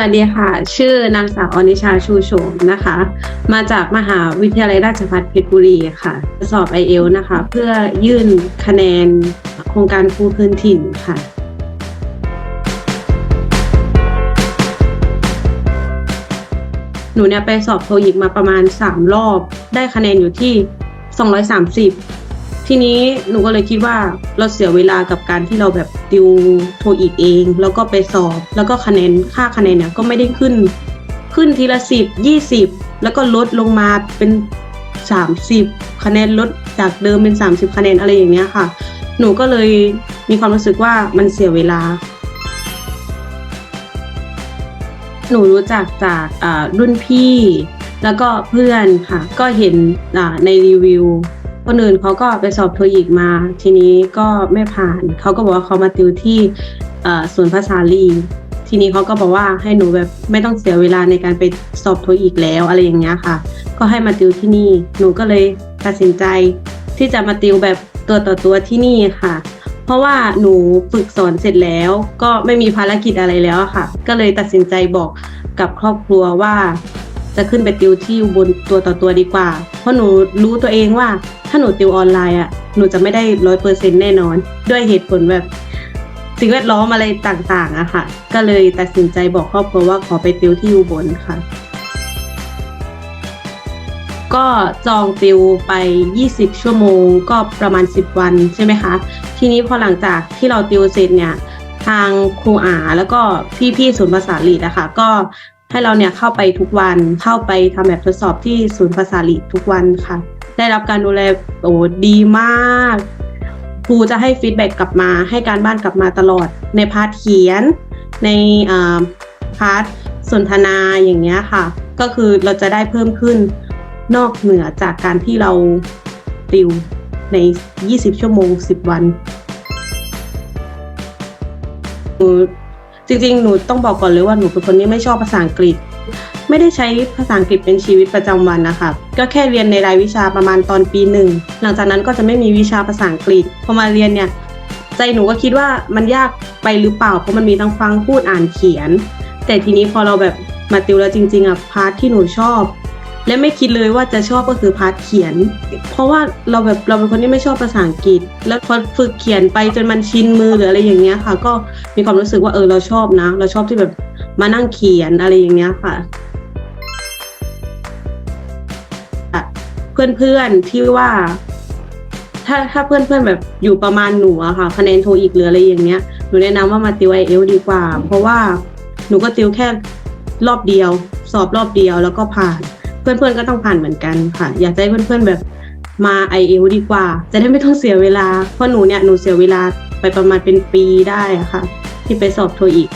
วัสดีค่ะ ชื่อนางสาวอนิชาชูโฉมนะคะ มาจากมหาวิทยาลัยราชภัฏเพชรบุรีค่ะ สอบ i อเอลนะคะ เพื่อยื่นคะแนนโครงการครูพื้นถิ่นค่ะ หนูเนี่ยไปสอบโทอีกมาประมาณ 3 รอบ ได้คะแนนอยู่ที่ 230 ทีนี้หนูก็เลยคิดว่าเราเสียเวลากับการที่เราแบบติวโทอีกเอง แล้วก็ไปสอบ แล้วก็คะแนนค่าคะแนนเนี่ยก็ไม่ได้ขึ้น ขึ้นทีละสิบยี่สิบแล้วก็ลดลงมาเป็นสามสิบคะแนนลดจากเดิมเป็นสามสิบคะแนนอะไรอย่างเงี้ยค่ะ หนูก็เลยมีความรู้สึกว่ามันเสียเวลาหนูรู้จักจากอ่ารุ่นพี่ แล้วก็เพื่อนค่ะ ก็เห็นอ่าในรีวิว คนอื่นเขาก็ไปสอบโทอีกมา ทีนี้ก็ไม่ผ่าน เขาก็บอกว่าเขามาติวที่เอ่อศูนย์ภาษาลีทีนี้เขาก็บอกว่าให้หนูแบบไม่ต้องเสียเวลาในการไปสอบโทอีกแล้วอะไรอย่างเงี้ยค่ะ ก็ให้มาติวที่นี่ หนูก็เลยตัดสินใจที่จะมาติวแบบตัวต่อตัวที่นี่ค่ะ เพราะว่าหนูฝึกสอนเสร็จแล้วก็ไม่มีภารกิจอะไรแล้วค่ะ ก็เลยตัดสินใจบอกกับครอบครัวว่า จะขึ้นไปติวที่บนตัวต่อตัวดีกว่า เพราะหนูรู้ตัวเองว่า ถ้าหนูติวออนไลน์อะหนูจะไม่ได้ร้อยเปอร์เซ็นแน่นอน ด้วยเหตุผลแบบสิ่งแวดล้อมอะไรต่างๆอะค่ะ ก็เลยตัดสินใจบอกครอบครัวว่าขอไปติวที่อุบลค่ะ ก็จองติวไป 20 ชั่วโมง ก็ประมาณ 10 วันใช่ไหมคะ ทีนี้พอหลังจากที่เราติวเสร็จเนี่ยทางครูอาแล้วก็พี่ๆศูนย์ภาษาลีดนะคะก็ ให้เราเนี่ยเข้าไปทุกวันเข้าไปทำแบบทดสอบที่ศูนย์ภาษาลีดทุกวันค่ะ ได้รับการดูแลโอ้ดีมากครูจะให้ฟีดแบ็กกลับมา ให้การบ้านกลับมาตลอด ในพาร์ทเขียน ในอ่าพาร์ทสนทนาอย่างเงี้ยค่ะ ก็คือเราจะได้เพิ่มขึ้นนอกเหนือจากการที่เราติวใน 20 ชั่วโมง 10 วัน จริงๆ หนูต้องบอกก่อนเลยว่าหนูเป็นคนที่ไม่ชอบภาษาอังกฤษ ไม่ได้ใช้ภาษาอังกฤษเป็นชีวิตประจำวันนะคะก็แค่เรียนในรายวิชาประมาณตอนปีหนึ่งหลังจากนั้นก็จะไม่มีวิชาภาษาอังกฤษพอมาเรียนเนี่ยใจหนูก็คิดว่ามันยากไปหรือเปล่าเพราะมันมีทั้งฟังพูดอ่านเขียน แต่ทีนี้พอเราแบบมาติวแล้วจริง ๆอะพาร์ทที่หนูชอบ และไม่คิดเลยว่าจะชอบก็คือพาร์ทเขียน เพราะว่าเราแบบเราเป็นคนที่ไม่ชอบภาษาอังกฤษ แล้วพอฝึกเขียนไปจนมันชินมือหรืออะไรอย่างเงี้ยค่ะ ก็มีความรู้สึกว่าเออเราชอบนะ เราชอบที่แบบมานั่งเขียนอะไรอย่างเงี้ยค่ะเพื่อนๆที่ว่า ถ้าถ้าเพื่อนๆแบบอยู่ประมาณหนูอะค่ะคะแนนโทอีกหรืออะไรอย่างเงี้ยหนูแนะนำว่ามาติวไอเอลดีกว่า เพราะว่าหนูก็ติวแค่รอบเดียว สอบรอบเดียวแล้วก็ผ่าน เพื่อนๆก็ต้องผ่านเหมือนกันค่ะ อยากจะให้เพื่อนๆแบบมาไอเอดีกว่า จะได้ไม่ต้องเสียเวลา เพราะหนูเนี่ยหนูเสียเวลาไปประมาณเป็นปีได้อะค่ะ ที่ไปสอบโทอีก